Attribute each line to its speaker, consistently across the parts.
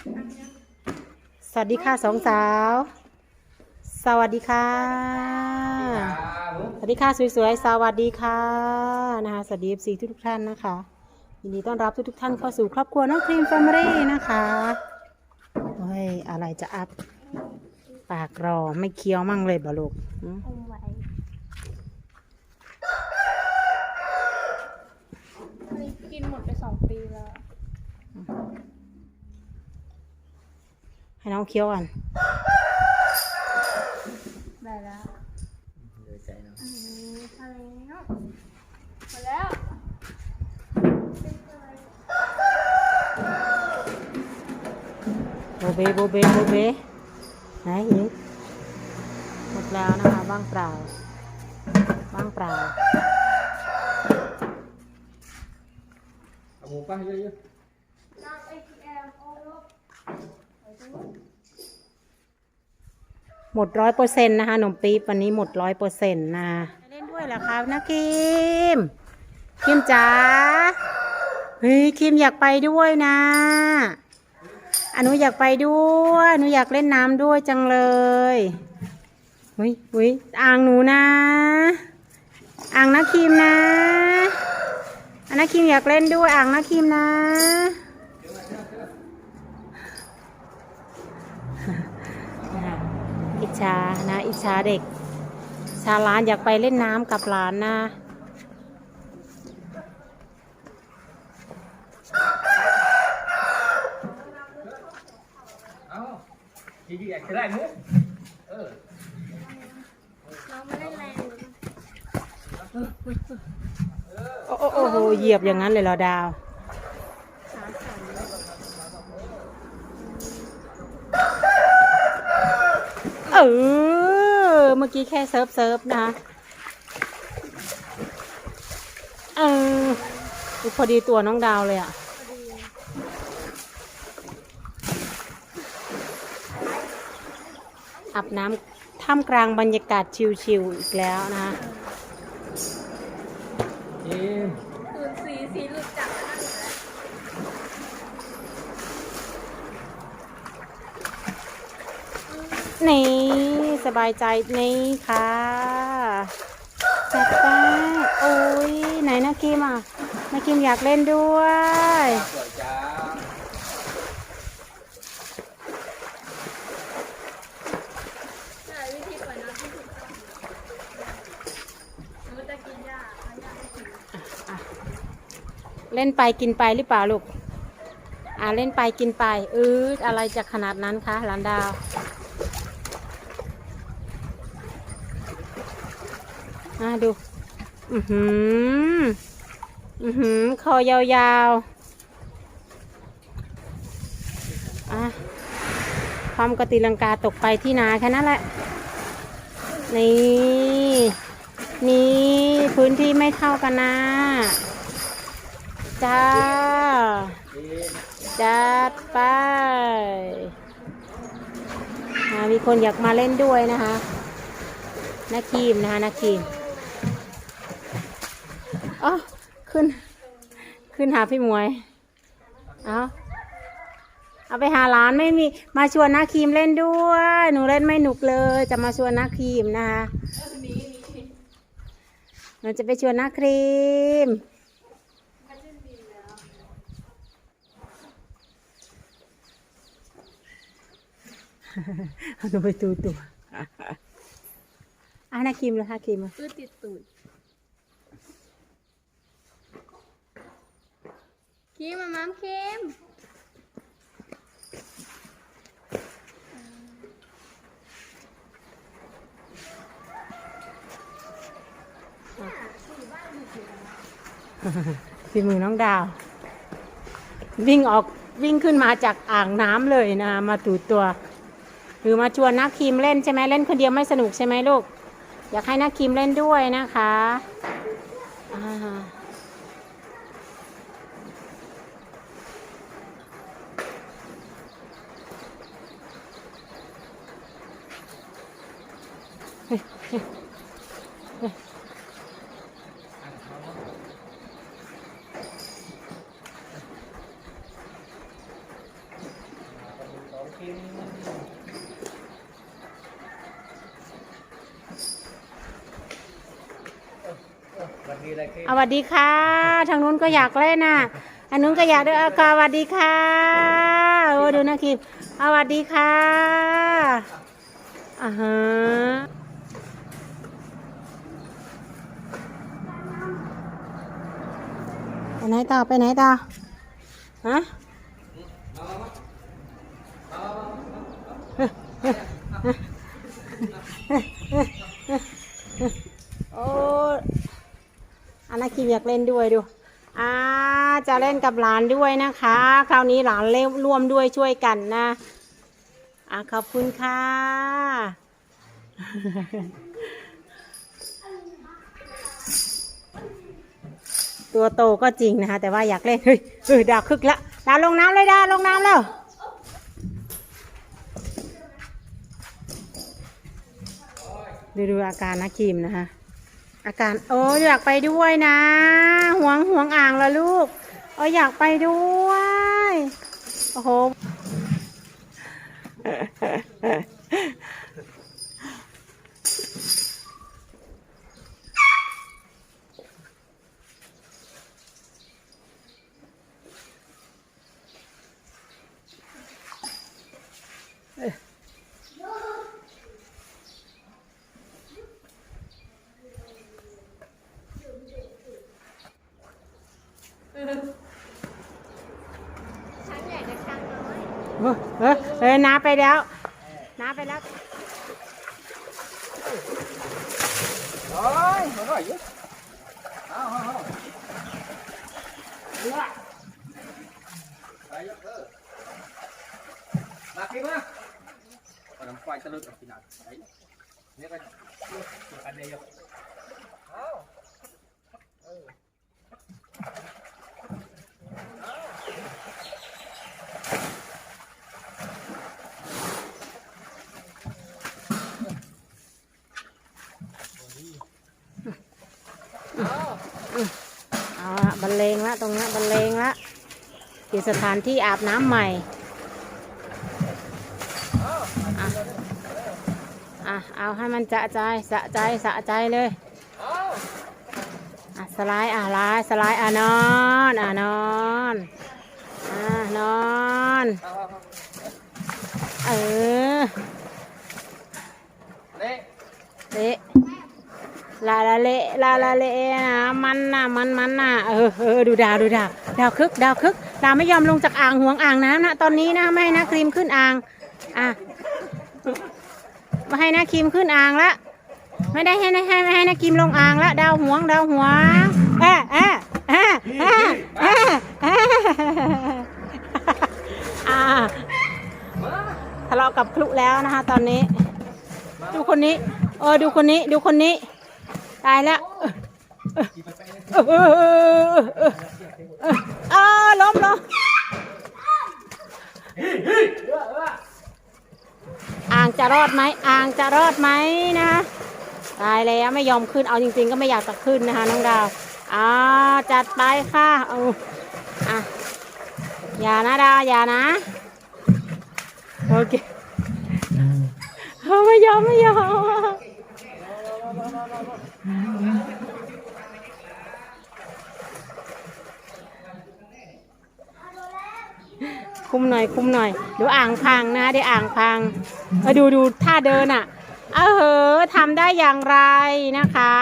Speaker 1: สวัสดีค่ะสองสาว สวัสดีค่ะ สวัสดีค่ะสวยๆ สวัสดีค่ะนะคะสวัสดีเอฟซีทุกๆท่านนะคะยินดีต้อนรับทุกๆท่านเข้าสู่ครอบครัวน้องครีมแฟมิลี่นะคะเฮ้ยอะไรจะอัพปากรอไม่เคี้ยวมั่งเลยบ่ลูกหืม
Speaker 2: อมไว้เคยกินหมดไปสองปีแล้ว
Speaker 1: ให้ น้องเคี้ยวก่อน
Speaker 2: ได้แล้ว
Speaker 3: เลยใจเนาะ
Speaker 2: อืมอะไรเนาะหมดแล้ว
Speaker 1: โบเบโบเบโบเบไหนอีกหมดแล้วนะคะว่างเปล่าว่างเปล่า
Speaker 3: เอาหมูป่ะเยอะ
Speaker 2: น้ำ ATM โอ้ลบ
Speaker 1: หมดร้อยเปอร์เซ็นต์นะคะหนมปี๊บวันนี้หมดร้อยเปอร์เซ็นต์นะเล่นด้วยเหรอครับนะคิมคิมจ๋าเฮ้ยคิมอยากไปด้วยนะอะหนูอยากไปด้วยหนูอยากเล่นน้ำด้วยจังเลยเฮ้ยเฮ้ยอ่างหนูนะอ่างนะคิมนะอันนะคิมอยากเล่นด้วยอ่างนะคิมนะ อิจฉานะ อิจฉาเด็ก ชาหลานอยากไปเล่นน้ำกับหลานนะ
Speaker 3: เอ้าทีดีอยากจะได้หมุกเออ
Speaker 2: น้องไม่ได้แรงเลย
Speaker 1: โอ้โอ้โอ้โหเหยียบอย่างนั้นเลยเหรอดาว
Speaker 2: ขาสั่นเลย
Speaker 1: เออ เมื่อกี้แค่เซิร์ฟเซิร์ฟนะเออพอดีตัวน้องดาวเลยอะ
Speaker 2: อา
Speaker 1: บน้ำท่ามกลางบรรยากาศชิลๆอีกแล้วนะ
Speaker 3: เอ็ม
Speaker 2: คืนสีสีหลุดจากนั่นแล้ว
Speaker 1: นี่สบายใจนี่ค่ะจัดไปโอ้ยไหนนะคิมอะนะคิมอยากเล่นด้วย
Speaker 3: สวยจ้า
Speaker 2: เล่
Speaker 1: นไปกินไปหรือเปล่าลูก อ่าเล่นไปกินไป อืดอะไรจะขนาดนั้นคะหลานดาว อ่าดู อือหือ อือหือ คอยาวๆ อะความกติลังกาตกไปที่นาแค่นั้นแหละ นี่ นี่พื้นที่ไม่เท่ากันนะ จ้า จัดไปมีคนอยากมาเล่นด้วยนะคะนาครีมนะคะนาครีม อ๋อขึ้น ขึ้นหาพี่มวย เอาเอาไปหาร้านไม่มี มาชวนนาครีมเล่นด้วย หนูเล่นไม่หนุกเลย จะมาชวนนาครีมนะคะหนูจะไปชวนนาครีมเอาหนูไปตูตัวอะนาครีมเลยค่ะครีมมา
Speaker 2: คือติดตูด คิมมาม้ามคิม
Speaker 1: ฝีมือน้องดาว วิ่งออกวิ่งขึ้นมาจากอ่างน้ำเลยนะ มาตูตัว หรือมาชวนนักคีมเล่นใช่ไหมเล่นคนเดียวไม่สนุกใช่ไหมลูก อยากให้นักคีมเล่นด้วยนะคะ สวัสดีค่ะ ทางนู้นก็อยากเล่นน่ะ อันนู้นก็อยากด้วยอากสวัสดีค่ะ โอ้ดูนะคิมสวัสดีค่ะอ่าฮะ ไหนต่อไปไหนต่อฮะโอ้อันนาคิมอยากเล่นด้วยดูอ่าจะเล่นกับหลานด้วยนะคะ คราวนี้หลานเล่นร่วมด้วยช่วยกันนะอ่าขอบคุณค่ะ ตัวโตก็จริงนะคะ แต่ว่าอยากเล่น เฮ้ยเฮ้ยดาวคึกละดาวลงน้ำเลยดาวลงน้ำแล้ว ดูดูอาการนะคิมนะคะ อาการโอ้อยากไปด้วยนะ ห่วงห่วงอ่างละลูกโอ้อยากไปด้วย โอ้โห เฮ้ยเฮ้ยเฮ้ยน้าไปแล้ว น้าไปแล้ว
Speaker 3: โอ้ยมาหน่อยเยอะเอาเอาเอาเรือไปเยอะเออลากขึ้นมาเอาน้ำไฟตะลึกกับขนาดไหนเนี่ยก็อันเดียวเอา
Speaker 1: เอ เอาละบรรเลงละตรงนี้บรรเลงละอยู่สถานที่อาบน้ำใหม่อะอะเอาให้มันจะใจสะใจสะใจเลยอะสไลด์อะไลด์สไลด์อะนอนอะนอนอะนอน
Speaker 3: เอาเอาเอา
Speaker 1: เออ
Speaker 3: เละ
Speaker 1: เละ ลาลาเละลาลาเละนะมันน่ะมันมันน่ะเออเออดูดาวดูดาวดาวคึกดาวคึกดาวไม่ยอมลงจากอ่างห่วงอ่างน้ำนะตอนนี้นะไม่ให้นะครีมขึ้นอ่างอะไม่ให้นะครีมขึ้นอ่างละไม่ได้ให้นะให้ไม่ให้นะครีมลงอ่างละดาวห่วงดาวห่วงเอะเอะเอะเอะเอะเอะอ่าทะเลาะกับคลุแล้วนะคะตอนนี้ ดูคนนี้ เออดูคนนี้ดูคนนี้ ตายแล้วเออเออเออเออเออเออล้มล้มอ่างจะรอดไหมอ่างจะรอดไหมนะตายแล้วไม่ยอมขึ้นเอาจริง ๆ ก็ไม่อยากจะขึ้นนะคะน้องดาวอ่าจัดไปค่ะเอาอะอย่านะดาวอย่านะโอเคเขาไม่ยอมไม่ยอม คุมหน่อยคุมหน่อยเดี๋ยวอ่างพังนะเดี๋ยวอ่างพังเออดูดูท่าเดินอะเออเหอทำได้อย่างไรนะคะ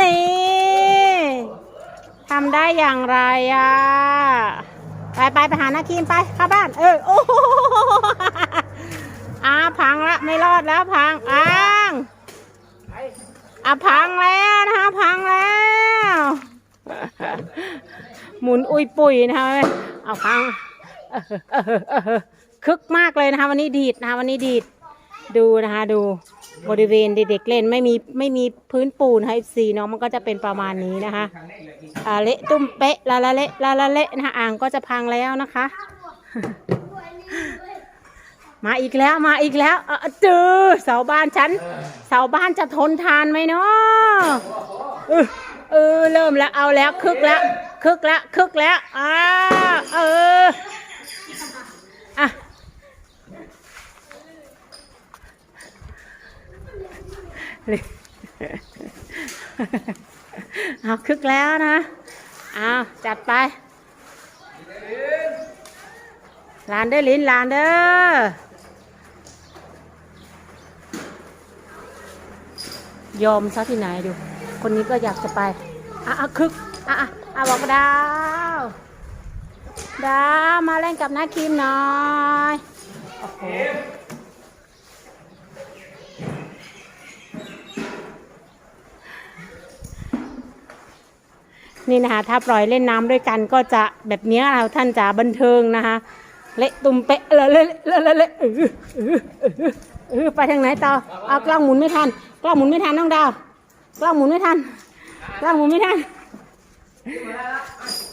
Speaker 1: นี่ทำได้อย่างไรอะไปไปไปหานาคีมไปเข้าบ้าน เออโอ้โหอาพังละไม่รอดแล้วพังอ้างอะพังแล้วนะคะพังแล้ว หมุนอุยปุยนะคะเอาพังคึกมากเลยนะคะ วันนี้ดีดนะคะวันนี้ดีดดูนะคะ ดูบริเวณเด็กๆเล่นไม่มีไม่มีพื้นปูนให้สีเนาะมันก็จะเป็นประมาณนี้นะคะอ่าเละตุ้มเป๊ะลาลาเละลาลาเละนะคะอ่างก็จะพังแล้วนะคะ มาอีกแล้วมาอีกแล้วเออเจอเสาบ้านฉันเสาบ้านจะทนทานไหมเนาะ เออเริ่มแล้วเอาแล้วคึกแล้วคึกแล้วคึกแล้วอ่าเอออะเอาคึกแล้วนะเอาจัดไปลานเด้อลิ้นลานเด้อยอมซะที่ไหนดู คนนี้ก็อยากจะไป อะอะคึก อะอะอะบอกดาว ดาวมาเล่นกับน้าคิมหน่อยโอ้โหนี่นะคะถ้าปล่อยเล่นน้ำด้วยกันก็จะแบบนี้เราท่านจะบันเทิงนะคะเละตุ่มเปะเละเละเละเละเละเออเออเออเออไปทางไหนต่อเอากล้องหมุนไม่ทัน กล้องหมุนไม่ทันน้องดาว กล้องหมุนไม่ทัน กล้องหมุนไม่ทัน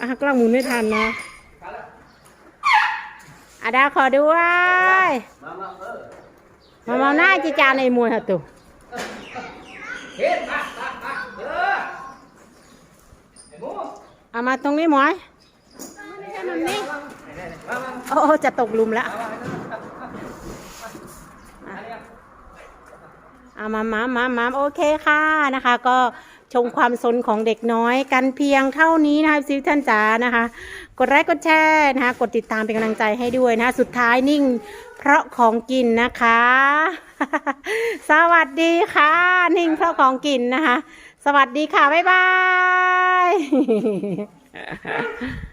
Speaker 1: อะกล้องหมุนไม่ทันนะอาดาขอด้วย
Speaker 3: มามาเออ
Speaker 1: มาเมาหน้าจีจานในมวยฮะตุ
Speaker 3: เฮ็ดมามามาเออไอ้หมู
Speaker 1: เอามาตรงนี้หมอยโอ้จะตกลุมแล้ว เอามามามามาโอเคค่ะนะคะ ก็ชมความสนของเด็กน้อยกันเพียงเท่านี้นะคะซิวท่านจ๋านะคะ กดไลค์กดแชร์นะคะ กดติดตามเป็นกำลังใจให้ด้วยนะคะ สุดท้ายนิ่ง เพราะของกินนะคะ สวัสดีค่ะ นิ่งเพราะของกินนะคะ สวัสดีค่ะ บ๊ายบาย